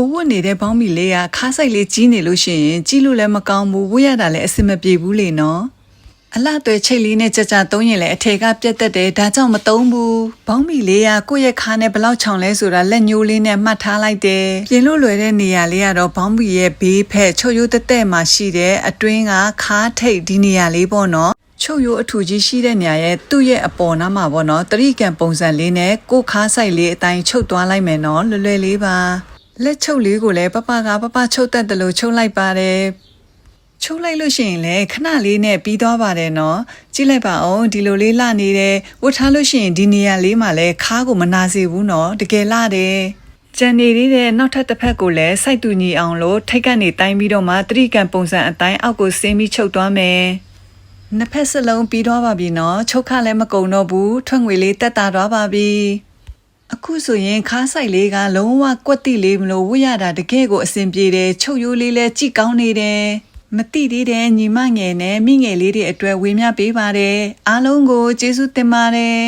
ကိုဝတ်နေတဲ့ဘောင်းမီလေးကခါးဆိုင်လေးကြီးနေလို့ရှိရင်ကြီးလို့လည်းမကောင်းဘူးဝတ်ရတာလည်းအဆင်မပြေဘူးလေနော်အလှတွေချိတ်လေးနဲ့ကြကြသုံးရင်လည်းအထည်ကပြတ်တက်တယ်ဒါကြောင့်မသုံးဘူးဘောင်းမီလေးကကိုယ့်ရဲ့ခါးနဲ့ဘလောက်ချောင်လဲဆိုတာလက်ညိုးလေးနဲ့မှတ်ထားလိုက်တယ်ပြင်လို့လွယ်တဲ့နေရာလေးကတော့ဘောင်းမီရဲ့ဘေးဖက်ချုပ်ရိုးတက်တက်မှာရှိတဲ့အတွင်းကခါးထိတ်ဒီနေရာလေးပေါ့နော်ချုပ်ရိုးအထူကြီးရှိတဲ့နေရာရဲ့သူ့ရဲ့အပေါ်နားမှာပေါ့နော်တရိကန်ပုံစံလေးနဲ့ကိုယ်ခါးဆိုင်လေးအတိုင်းချုပ်သွားလိုက်မယ်နော်လွယ်လွယ်လေးပါ လက်ချုပ်လေးကိုလည်းပပကပပချုပ်တတ်တယ်လို့ချုပ်လိုက်ပါတယ်ချုပ်လိုက်လို့ရှိရင်လည်းခဏလေးနဲ့ပြီးသွားပါတယ်နော်ကြည့်လိုက်ပါဦးဒီလိုလေးလှနေတယ်ဝတ်ထားလို့ရှိရင်ဒီနေရာလေးမှာလည်းခါးကိုမနာစေဘူးနော်တကယ်လှတယ်ကျန်နေသေးတဲ့နောက်ထပ်တစ်ဖက်ကိုလည်းစိုက်တူညီအောင်လို့ထိတ်ကနေတိုင်းပြီးတော့မှတရိကန်ပုံစံအတိုင်းအောက်ကိုဆင်းပြီးချုပ်သွားမယ်နှစ်ဖက်စလုံးပြီးတော့ပါပြီနော်ချုပ်ခလည်းမကုံတော့ဘူးထွက်ငွေလေးတက်တာတော့ပါပြီ အခုဆိုရင်ခါးဆိုင်လေးကလုံးဝကွက်တိလေးမလို့ဝတ်ရတာတကယ်ကိုအဆင်ပြေတယ်ချုပ်ရိုးလေးလည်းကြည့်ကောင်းနေတယ်မတိသေးတဲ့ညီမငယ်နဲ့မိငယ်လေးတွေအတွက်ဝေမျှပေးပါတယ်အားလုံးကိုကျေးဇူးတင်ပါတယ်